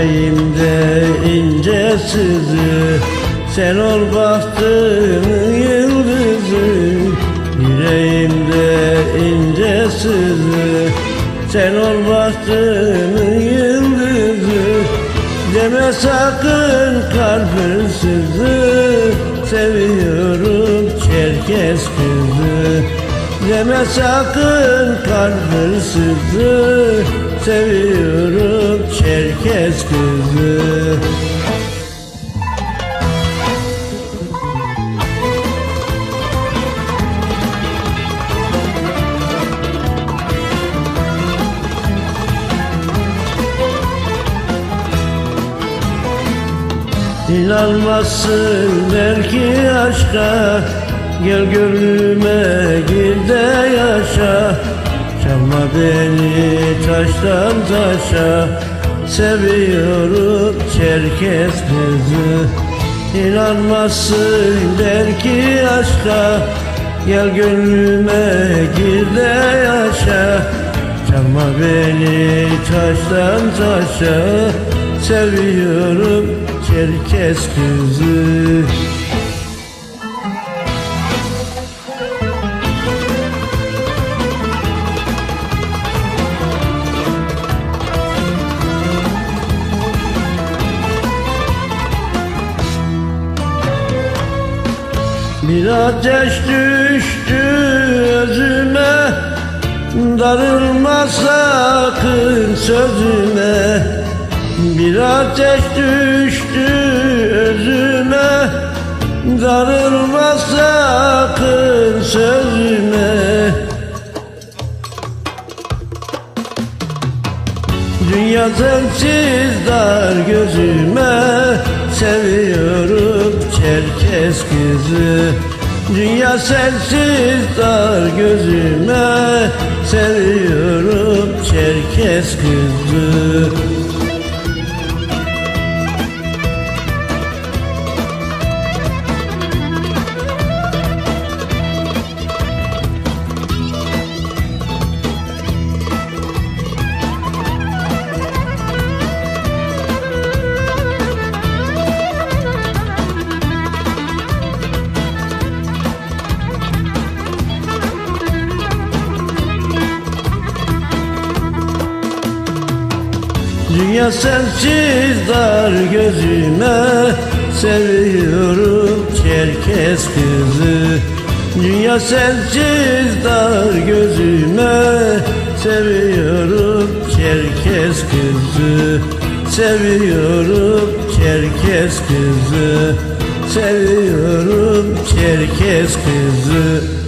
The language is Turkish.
Yüreğimde ince sızı. Sen ol bahtımın yıldızı. Yüreğimde ince sızı. Sen ol bahtımın yıldızı. Deme sakın kalbin sızı. Seviyorum Çerkes kızı. Deme sakın kalbin sızı Seviyorum Çerkes kızı. İnanmazsın belki aşka Gel gönlüme gir de yaşa Çalma beni taştan taşa Seviyorum Çerkes kızı. İnanmazsın belki aşka Gel gönlüme gir de yaşa. Çalma beni taştan taşa Seviyorum Çerkes kızı Bir ateş düştü özüme. Darılma sakın sözüme. Bir ateş düştü özüme. Darılma sakın sözüme. Dünya sensiz dar gözüme. Seviyorum Çerkes kızı Dünya sensiz dar gözüme. Seviyorum Çerkes kızı Dünya sensiz dar gözüme Seviyorum Çerkes kızı. Dünya sensiz dar gözüme Seviyorum Çerkes kızı. Seviyorum Çerkes kızı. Seviyorum Çerkes kızı